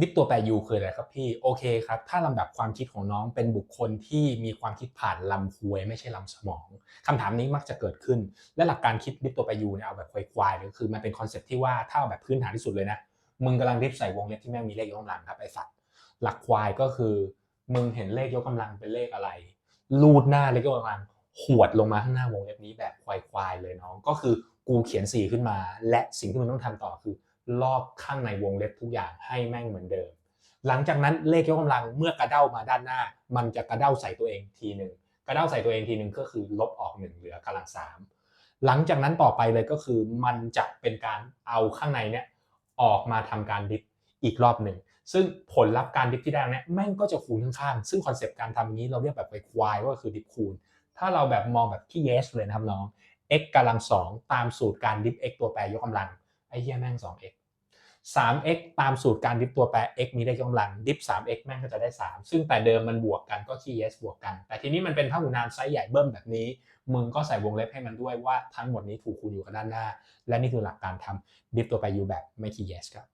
ดิฟตัวแปร u คืออะไรครับพี่โอเคครับ ถ้าลำดับความคิดของน้องเป็นบุคคลที่มีความคิดผ่านลำควยไม่ใช่ลำสมองคำถามนี้มักจะเกิดขึ้น และหลักการคิดดิฟตัวแปร u เนี่ยเอาแบบควายๆเลยคือมันเป็นคอนเซ็ปที่ว่าถ้าเอาแบบพื้นฐานที่สุดเลยนะมึงกำลังดิฟใส่วงเล็บที่แม่งมีเลขยกกำลังครับไอสัตว์หลักควายก็คือมึงเห็นเลขยกกำลังเป็นเลขอะไร ลูดหน้าเลขยกกำลังหวดลงมาข้างหน้าวงเล็บนี้แบบควายๆเลยน้องก็คือกูเขียน4ขึ้นมา และสิ่งที่มึงต้องทำต่อคือ ลอกข้างในวงเล็บทุกอย่างให้แม่งเหมือนเดิม หลังจากนั้นเลขยกกำลังเมื่อกระเด้ามาด้านหน้า มันจะกระเด้าใส่ตัวเองทีหนึ่งกระเด้าใส่ตัวเองทีหนึ่งก็คือลบออกหนึ่งเหลือกำลังสามหลังจากนั้นต่อไปเลยก็คือมันจะเป็นการเอาข้างในเนี่ยออกมาทำการดิฟอีกรอบหนึ่งซึ่งผลลัพธ์การดิฟที่ได้เนี่ยแม่งก็จะคูณข้างๆซึ่งคอนเซปต์การทำนี้เราเรียกแบบไควายๆว่าคือดิฟคูณ ถ้าเราแบบมองแบบที่ yes เลยนะครับน้อง x กำลังสองตามสูตรการดิฟ x ตัวแปรยกกำลังไอ้เหี้ยแม่ง 2x 3x ตามสูตรการดิฟตัวแปร x มีได้กำลังดิฟ 3x แม่งก็จะได้ 3 ซึ่งแต่เดิมมันบวกกันก็คี yes บวกกัน แต่ทีนี้มันเป็นพหุนามไซส์ใหญ่เบิ้มแบบนี้ มึงก็ใส่วงเล็บให้มันด้วยว่าทั้งหมดนี้ถูกคูณอยู่กับด้านหน้า และนี่คือหลักการทำดิฟตัวแปร u แบบไม่คี yes ครับ